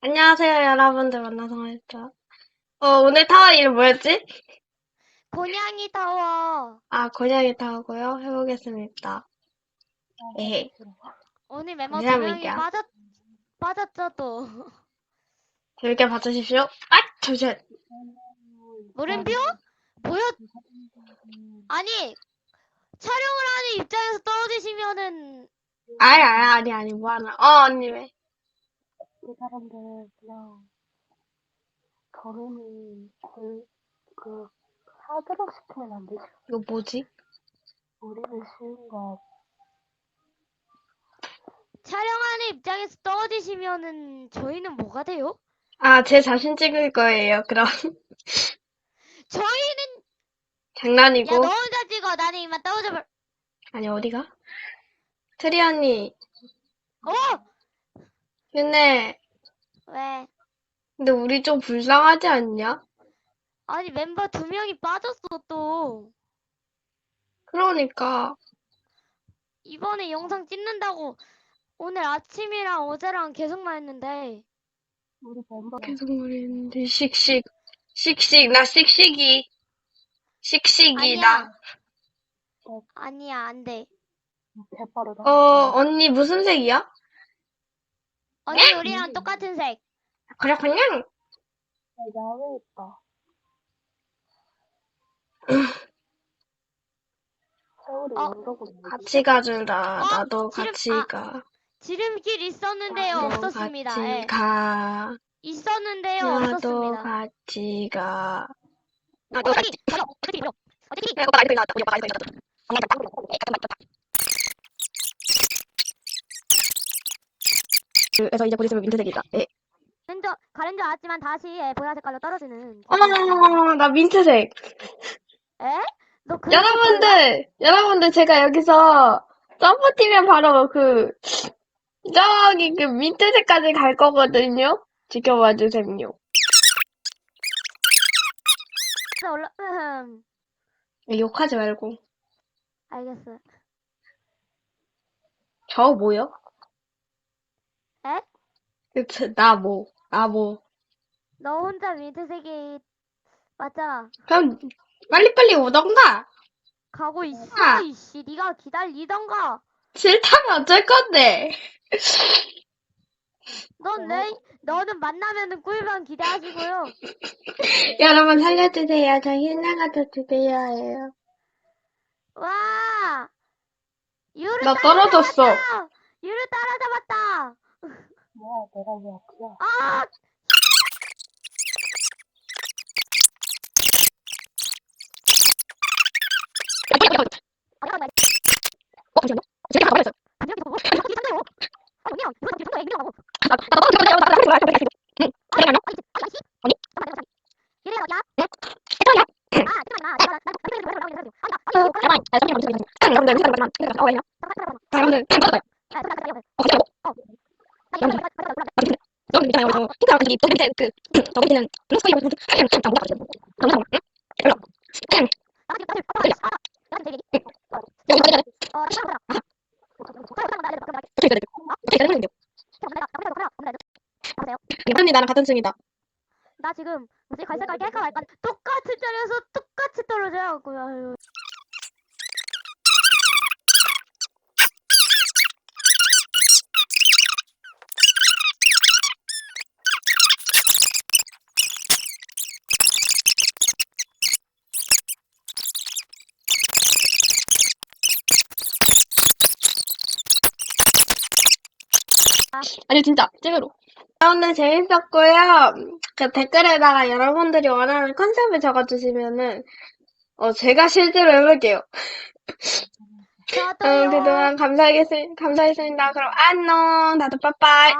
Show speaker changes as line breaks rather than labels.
안녕하세요, 여러분들. 만나서 반갑죠. 어, 오늘 타워 이름 뭐였지?
곤양이 타워.
아, 고양이 타워고요. 해보겠습니다. 에헤.
오늘 멤버 두
감사합니다.
명이 빠졌, 빠졌죠, 또.
재밌게 봐주십시오. 아, 잠시만.
물음표? 보여, 아니, 촬영을 하는 입장에서 떨어지시면은,
아니, 아니, 아니, 아니, 뭐 하나. 어, 언니 왜?
이 사람들 그냥 결혼이 걸, 그 하도록 시키면 안 되죠.
이거 뭐지?
우리는 쉬운 거
촬영하는 입장에서 떨어지시면은, 저희는 뭐가 돼요?
아, 제 자신 찍을 거예요, 그럼.
저희는,
장난이고.
야, 너 혼자 찍어. 나는 이만 떨어져 버,
아니, 어디가? 트리 언니.
어!
근데,
왜?
근데 우리 좀 불쌍하지 않냐?
아니, 멤버 두 명이 빠졌어, 또.
그러니까.
이번에 영상 찍는다고, 오늘 아침이랑 어제랑 계속만 했는데,
우리 멤버
계속 모르겠는데, 씩씩. 씩씩, 나 씩씩이. 씩씩이다.
아니야. 아니야, 안 돼.
개빠르다.
어, 언니 무슨 색이야?
언니, 우리랑 똑같은 색.
그렇군요.
있다. 세월이
어,
같이 가주라.
어?
나도
지름-
같이
아,
가.
지름길 있었는데요,
나도
없었습니다.
같이
예.
가.
있었는데요,
나도
없었습니다.
같이 가.
나도 같이 가요. 어떻게 이려? 어떻게?
오빠 많이 들리다. 우리 오빠 많이 들리다. 그래서 이제 곧 있으면 민트색이다. 예.
가렌저 가렌줄 알았지만 다시 예, 보라 색 깔로 떨어지는.
어머머머, 나 민트색.
에? 너 그?
여러분들, 여러분들 제가 여기서 점프 뛰면 바로 그 저기 그 민트색까지 갈 거거든요. 지켜봐 주세요.
올라. 음,
욕하지 말고.
알겠어.
저 뭐요?
에?
그치, 나 뭐, 나 뭐.
너 혼자 민트색이 맞잖아.
그럼 빨리빨리 오던가.
가고 있어,
아.
이씨. 네가 기다리던가.
싫다면 어쩔 건데.
넌 내, 너는 만나면은 꿀밤 기대하시고요.
여러분 살려주세요. 저 힐나가도 주세요 해요.
와! 유를
나 떨어졌어.
따라잡았다! 유를 따라잡았다!
뭐야 내가 왜 앞이야?
아!
어. 여러분들,
나 지금 뭐지 갈색깔 깰까 말까 똑같은 자리에서 똑같이 떨어져요. 아유.
아니 진짜 찐으로. 아, 오늘 재밌었고요. 그 댓글에다가 여러분들이 원하는 컨셉을 적어주시면은 어 제가 실제로 해볼게요.
저도요.
음, 그동안 감사하겠, 감사했습니다. 그럼 안녕. 다들 빠빠이.